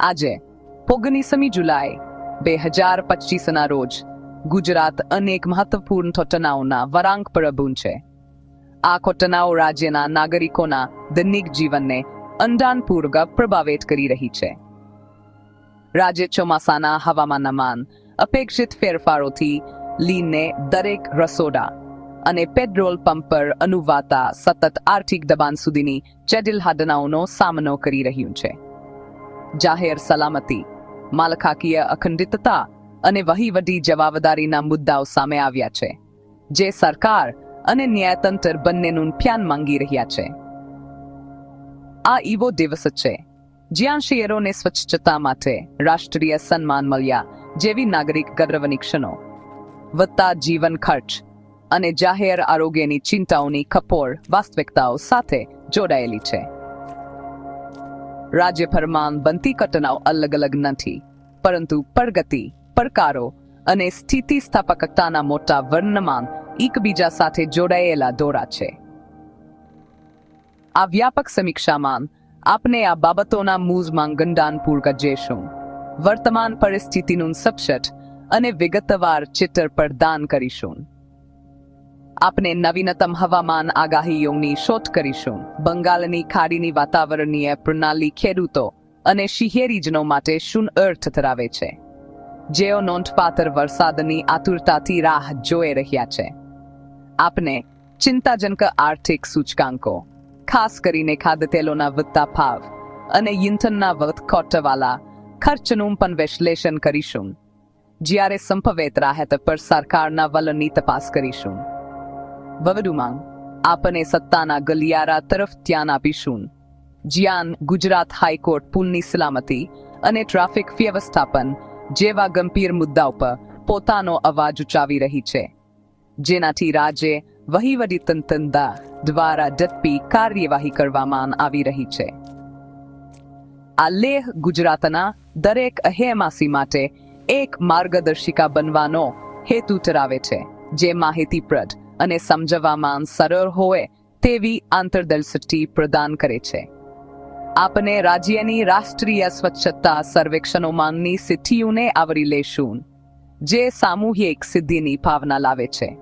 આજે, ઓગણીસમી જુલાઈ, બે હજાર પચીસના રોજ, ગુજરાત અનેક મહત્વપૂર્ણ ઘટનાઓના વરાંક પર અભૂન છે. આ ઘટનાઓ રાજ્યના નાગરિકોના દૈનિક જીવનને અંદાનપૂર્વક પ્રભાવિત કરી રહી છે. રાજ્ય ચોમાસાના હવામાનમાં અપેક્ષિત ફેરફારોથી લીને દરેક રસોડા અને પેટ્રોલ પંપ પર અનુવાતા સતત આર્થિક દબાણ સુધીની ચેડિલ હાડનાઓનો સામનો કરી રહ્યું છે. જાહેર સલામતી. માળખાકીય અખંડિતતા અને વહીવટી જવાબદારીના મુદ્દાઓ સામે આવ્યા છે, જે સરકાર અને ન્યાયતંત્ર બંનેનું ધ્યાન માંગી રહ્યા છે. આ એવો દિવસ છે, જ્યાં શહેરોને સ્વચ્છતા માટે રાષ્ટ્રીય સન્માન મળ્યા જેવી નાગરિક ગર્વની ક્ષણો. વધતા જીવન ખર્ચ અને જાહેર આરોગ્યની ચિંતાઓની કપોળ વાસ્તવિકતાઓ સાથે જોડાયેલી છે. રાજ્યભરમાં બનતી ઘટનાઓ અલગ અલગ નથી, પરંતુ પ્રગતિ, પડકારો અને સ્થિતિસ્થાપકતાના મોટા વર્ણમાન એકબીજા સાથે જોડાયેલા દોરા છે. આ વ્યાપક સમીક્ષામાં આપને આ બાબતોના મૂઝમાં ગંડાનપૂર્વક જઈશું વર્તમાન પરિસ્થિતિનું સપશટ અને વિગતવાર ચિત્ર પ્રદાન કરીશું. આપણે નવીનતમ હવામાન આગાહીઓની શોધ કરીશું. બંગાળની ખાડીની વાતાવરણીય પ્રણાલી ખેડૂતો અને શિહેરીજનો માટે શું અર્થ ધરાવે છે. જેઓ નોંધપાત્ર વરસાદની આતુરતાથી રાહ જોઈ રહ્યા છે. આપને ચિંતાજનક આર્થિક સૂચકાંકો, ખાસ કરીને ખાદ્યતેલોના વધતા ભાવ અને ઇંધણના વધઘટવાલા ખર્ચનું પણ વિશ્લેષણ કરીશું. જ્યારે સંભવિત રાહત પર સરકારના વલણની તપાસ કરીશું. વધુમાં આપણે સત્તાના ગલિયારા તરફ ધ્યાન આપીશું. જ્યાં ગુજરાત હાઈકોર્ટ પુલની સલામતી અને ટ્રાફિક વ્યવસ્થાપન જેવા ગંભીર મુદ્દાઓ પર પોતાનો અવાજ ઉચાવી રહી છે. જેનાથી રાજ્ય વહીવટી તંત્ર દ્વારા ઝડપી કાર્યવાહી કરવામાં આવી રહી છે. આ લેહ ગુજરાતના દરેક અહેમાસી માટે એક માર્ગદર્શિકા બનવાનો હેતુ ધરાવે છે, જે માહિતીપ્રદ અને સમજવામાં સરળ હોય તેવી આંતરદર્શિ પ્રદાન કરે છે. આપણે રાજ્યની રાષ્ટ્રીય સ્વચ્છતા સર્વેક્ષણોમાંની સિદ્ધિઓને આવરી લેશું, જે સામૂહિક સિદ્ધિની ભાવના લાવે છે.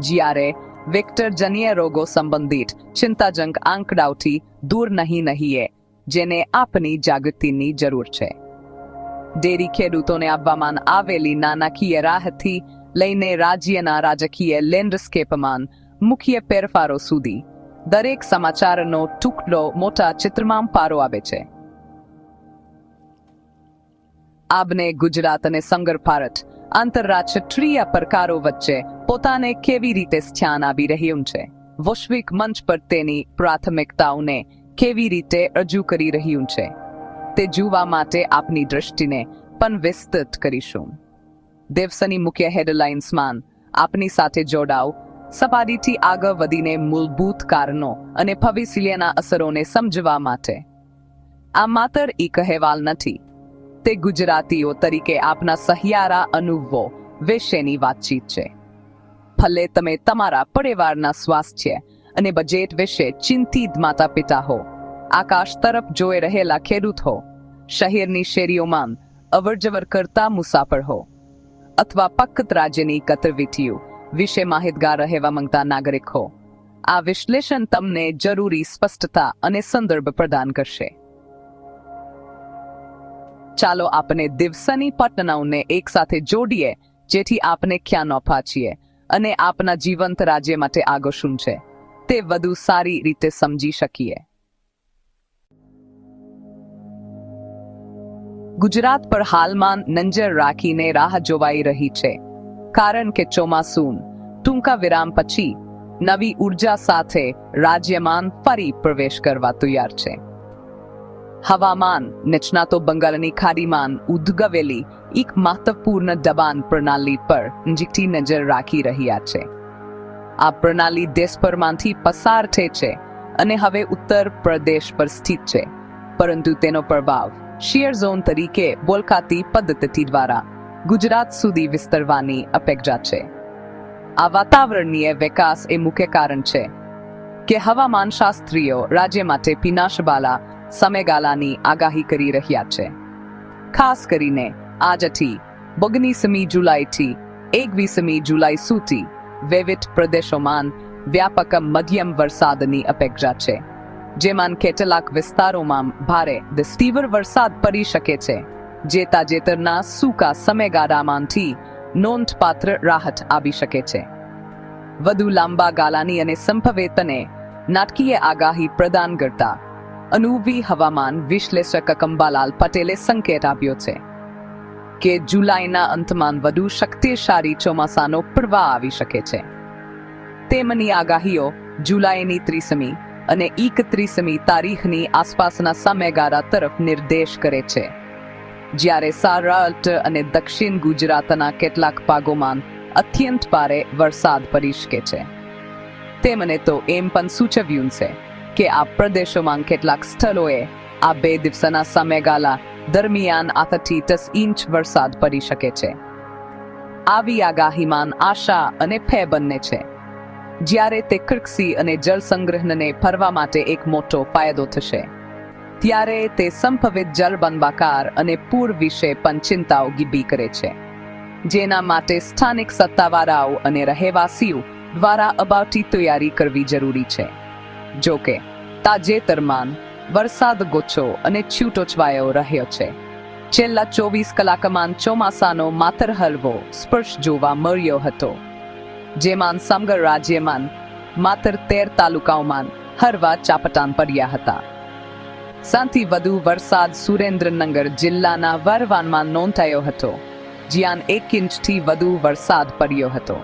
જ્યારે વિક્ટર જન્ય રોગો સંબંધિત ચિંતાજંક આંકડાઓથી દૂર નહીં નહીએ જેને આપની જાગૃતિની જરૂર છે. ડેરી ખેડૂતોને આપવામાં આવેલી નાણાકીય રાહતથી લઈને રાજ્યના રાજકીય લેન્ડસ્કેપમાં મુખ્ય ફેરફારો સુધી. દરેક સમાચારનો ટુકડો મોટા ચિત્રમાં પારો આવે છે. આપને ગુજરાત અને સંગર ભારત આંતરરાષ્ટ્રીય પ્રકારો વચ્ચે પોતાને કેવી રીતે સ્થાન આવી રહ્યું છે? વૈશ્વિક મંચ પર તેની પ્રાથમિકતાઓને કેવી રીતે રજૂ કરી રહ્યું છે? તે જોવા માટે આપની દ્રષ્ટિને પણ વિસ્તૃત કરીશું. દિવસની મુખ્ય હેડલાઇન્સમાં આપની સાથે જોડાવ. સપાટીથી આગળ વધીને મૂળભૂત કારણો અને ભવિષ્યના અસરોને સમજવા માટે. આ માત્ર એક અહેવાલ નથી. તે ગુજરાતીઓ તરીકે આપના સહિયારા અનુભવો વિશેની વાતચીત છે. ભલે તમે તમારા પરિવારના સ્વાસ્થ્ય અને બજેટ વિશે ચિંતિત માતા પિતા હો. આકાશ તરફ જોઈ રહેલા ખેડૂત હો. શહેરની શેરીઓમાં અવરજવર કરતા મુસાફર હો. અથવા ફક્ત રાજ્યની ગતિવિધિઓ વિશે માહિતગાર રહેવા માંગતા નાગરિક, આ વિશ્લેષણ તમને જરૂરી સ્પષ્ટતા અને સંદર્ભ પ્રદાન કરશે. ચાલો આપણે દિવસની પટનાઓને એક સાથે જોડીએ, જેથી આપને ન પાછીએ અને આપના જીવંત રાજ્ય માટે આગળ શું છે. તે વધુ સારી રીતે સમજી શકીએ. ગુજરાત પર હાલમાં નંજર રાખીને રાહ જોવાઈ રહી છે. કારણ કે ચોમાસુન ટૂંકા વિરામ પછી નવી ઊર્જા સાથે રાજ્યમાં ફરી પ્રવેશ કરવા તૈયાર છે. હવામાન, નિષ્ણાતો બંગાળની ખાડીમાં ઉદ્ગવેલી એક મહત્વપૂર્ણ દબાણ પ્રણાલી પર જીઠી નજર રાખી રહ્યા છે. આ પ્રણાલી દેશભરમાંથી પસાર થઈ છે અને હવે ઉત્તર પ્રદેશ પર સ્થિત છે. પરંતુ તેનો પ્રભાવ શિયર ઝોન તરીકે બોલકાતી પદ્ધતિ દ્વારા ગુજરાત સુધી વિસ્તરવાની અપેક્ષા છે. આ વાતાવરણીય વિકાસ એ મુખ્ય કારણ છે કે હવામાન શાસ્ત્રીઓ રાજ્ય માટે પિનાશબાલા સમયગાલાની આગાહી કરી રહ્યા છે. ખાસ કરીને આજથી ઓગણીસમી જુલાઈથી એકવીસમી જુલાઈ સુધી વિવિધ પ્રદેશોમાં વ્યાપક મધ્યમ વરસાદની અપેક્ષા છે. જેમાં કેટલાક વિસ્તારોમાં ભારે તીવ્ર વરસાદ પડી શકે છે. જે તાજેતરના સૂકા સમયગાળામાંથી નોંધપાત્ર રાહત આવી શકે છે. વધુ લાંબા ગાળાની અને સંભવેતને નાટકીય આગાહી પ્રદાન કરતા અનુવી હવામાન વિશ્લેષક કંબાલાલ પટેલે સંકેત આપ્યો છે કે જુલાઈના અંતમાં વધુ શક્તિશાળી ચોમાસાનો પ્રવાહ આવી શકે છે. તેમની આગાહીઓ જુલાઈની ત્રીસમી અને એકત્રીસમી તારીખની આસપાસના સમયગાળા તરફ નિર્દેશ કરે છે. જ્યારે સારાટ અને દક્ષિણ ગુજરાતના કેટલાક ભાગોમાં અત્યંત ભારે વરસાદ પડી શકે છે. તેમણે તો એમ પણ સૂચવ્યું છે કે આ પ્રદેશોમાં કેટલાક સ્થળોએ આ બે દિવસના સમયગાળા દરમિયાન આઠથી દસ ઇંચ વરસાદ પડી શકે છે. આવી આગાહીમાં આશા અને ફે બંને છે. જ્યારે તે કૃક્ષી અને જળ સંગ્રહને ફરવા માટે એક મોટો ફાયદો થશે. ત્યારે તે સંભવિત જળ બંબાકાર અને પૂર વિશે પણ ચિંતાઓ ગીબી કરે છે. જેના માટે સ્થાનિક સત્તાવાળાઓ અને રહેવાસીઓ દ્વારા અબાવટી તૈયારી કરવી જરૂરી છે. જો કે, તાજેતરમાં વરસાદ ગોછો અને છૂટોછવાયો રહ્યો છે. છેલ્લા ચોવીસ કલાકમાં ચોમાસાનો માતર હલવો સ્પર્શ જોવા મળ્યો હતો. જેમાં સમગ્ર રાજ્યમાં માત્ર તેર તાલુકાઓમાં હરવા ચાપટાન પડ્યા હતા. સૌથી વધુ વરસાદ સુરેન્દ્રનગર જિલ્લાના વરવાનમાં નોંધાયો હતો, જ્યાં એક ઇંચથી વધુ વરસાદ પડ્યો હતો.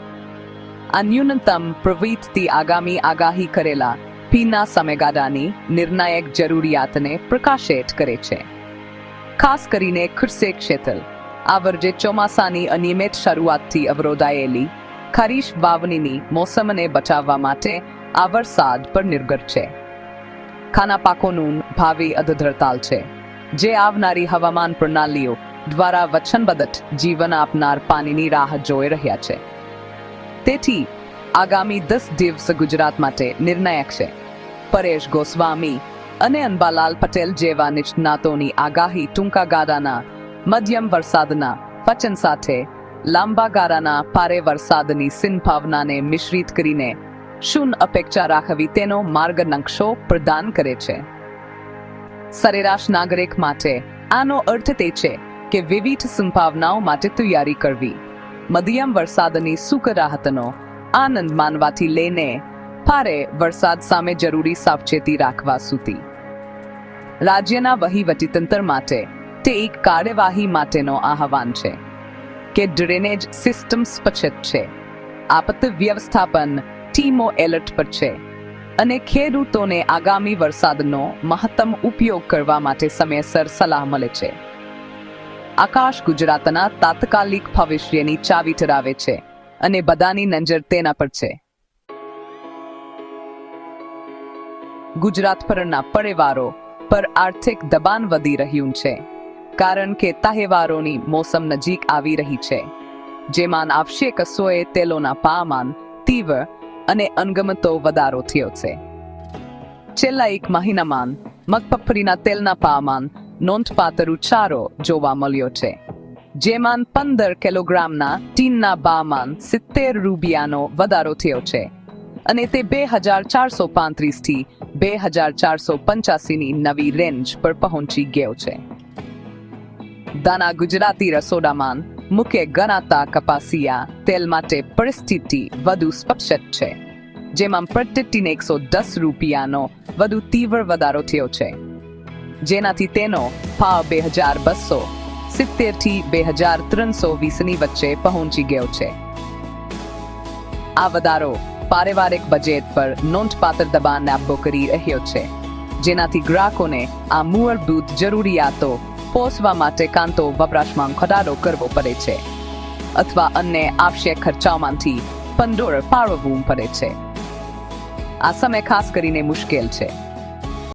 આ ન્યૂનતમ પ્રવૃત્તિ આગામી આગાહી કરેલા પીના સમયગાળાની નિર્ણાયક જરૂરિયાતને પ્રકાશિત કરે છે. ખાસ કરીને ખુરશે ક્ષેત્ર, આ વર્ષે ચોમાસાની અનિયમિત શરૂઆતથી અવરોધાયેલી ખરીફ વાવણીની મોસમને બચાવવા માટે આ વરસાદ પર નિર્ભર છે. ખાના પાકોનું ભાવિ અધધરતાલ છે. જે આવનારી હવામાન પ્રણાલીઓ દ્વારા વચનબદ્ધ જીવન આપનાર પાણીની રાહ જોઈ રહ્યા છે. તેથી, આગામી દસ દિવસ ગુજરાત માટે નિર્ણાયક છે. પરેશ ગોસ્વામી અને અંબાલાલ પટેલ જેવા નિષ્ણાતોની આગાહી ટૂંકા ગાળાના મધ્યમ વરસાદના વચન સાથે લાંબા ગાળાના ભારે વરસાદની સિંભાવનાને મિશ્રિત કરીને શું અપેક્ષા રાખવી તેનો માર્ગ નકશો પ્રદાન કરે છે. સરેરાશ નાગરિક માટે આનો અર્થ તે છે કે વિવિધ સંભાવનાઓ માટે તૈયારી કરવી, મધ્યમ વરસાદની સુખ રાહતનો આનંદ માનવાથી લઈને ભારે વરસાદ સામે જરૂરી સાવચેતી રાખવા સુધી. રાજ્યના વહીવટીતંત્ર માટે તે એક કાર્યવાહી માટેનો આહવાન છે. કે ડ્રેનેજ સિસ્ટમ સ્પષ્ટ છે આપત્તિ વ્યવસ્થાપન ટીમો એલર્ટ પર છે. અને ખેડૂતોને આગામી વરસાદનો મહત્તમ ઉપયોગ કરવા માટે સમયસર સલાહ મળે છે. આકાશ ગુજરાતના તાત્કાલિક ભવિષ્યની ચાવી ધરાવે છે અને બધાની નજર તેના પર છે. ગુજરાત પરના પરિવારો પર આર્થિક દબાણ વધી રહ્યું છે. કારણ કે તહેવારોની મોસમ નજીક આવી રહી છે. જેમાં આવશ્યક સોએ તેલોના પામાન તીવ્ર અને અનગમતો વધારો થયો છે. છેલ્લા એક મહિનામાં મગફળીના તેલના પામાન નોંધપાત્ર ઉછાળો જોવા મળ્યો છે. જેમાં પંદર કિલોગ્રામના ટીનના બામાન સિત્તેર રૂપિયાનો વધારો થયો છે અને તે બે હજાર ચારસો પાંત્રીસથી બે હજાર ચારસો પંચ્યાસીની નવી રેન્જ પર પહોંચી ગયો છે. દાના ગુજરાતી રસોડામાં મુખ્ય ગણાતા કપાસિયા તેલ માટે પરિસ્થિતિ વધુ સ્પષ્ટ છે. જેમાં પ્રતિટીને એકસો દસ રૂપિયાનો વધુ તીવ્ર વધારો થયો છે. જેનાથી તેનો ભાવ બે હજાર બસો સિત્તેરથી બે હજાર ત્રણસો વીસની વચ્ચે પહોંચી ગયો છે. આ વધારો પારિવારિક બજેટ પર નોંધપાત્ર દબાણ આપવો કરી રહ્યો છે. જેનાથી ગ્રાહકોને આ મૂળભૂત જરૂરિયાતો પોષવા માટે કાંતો વપરાશમાં ઘટાડો કરવો પડે છે. અથવા અન્ય આવશ્યક ખર્ચાઓમાંથી પંડોળ પાળવવું પડે છે. આ સમય ખાસ કરીને મુશ્કેલ છે.